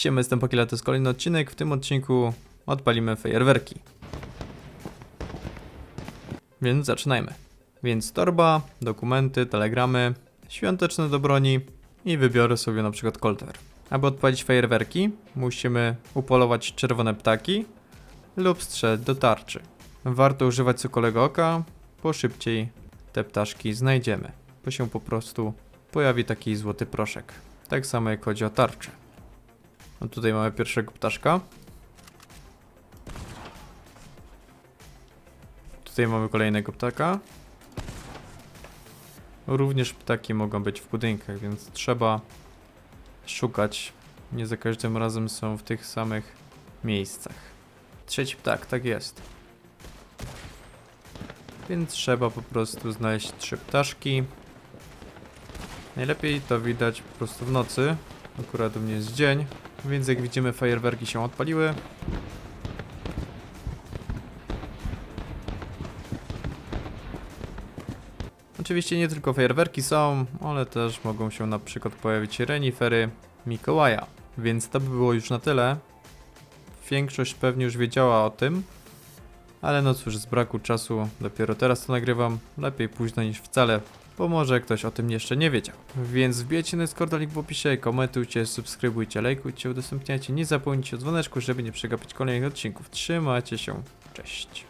Siema, jestem Pokila, to jest kolejny odcinek. W tym odcinku odpalimy fajerwerki. Więc zaczynajmy. Więc torba, dokumenty, telegramy, świąteczne do broni i wybiorę sobie na przykład kolter. Aby odpalić fajerwerki, musimy upolować czerwone ptaki lub strzelać do tarczy. Warto używać sokolego oka, bo szybciej te ptaszki znajdziemy, bo się po prostu pojawi taki złoty proszek. Tak samo jak chodzi o tarczę. No tutaj mamy pierwszego ptaszka. Tutaj mamy kolejnego ptaka. Również ptaki mogą być w budynkach, więc trzeba szukać. Nie za każdym razem są w tych samych miejscach. Trzeci ptak, tak jest. Więc trzeba po prostu znaleźć trzy ptaszki. Najlepiej to widać po prostu w nocy. Akurat u mnie jest dzień, więc jak widzimy fajerwerki się odpaliły. Oczywiście nie tylko fajerwerki są, ale też mogą się na przykład pojawić renifery Mikołaja. Więc to by było już na tyle. Większość pewnie już wiedziała o tym, ale no cóż, z braku czasu dopiero teraz to nagrywam. Lepiej późno niż wcale, bo może ktoś o tym jeszcze nie wiedział. Więc wbijajcie na Discorda, link w opisie, komentujcie, subskrybujcie, lajkujcie, udostępniajcie. Nie zapomnijcie o dzwoneczku, żeby nie przegapić kolejnych odcinków. Trzymajcie się, cześć.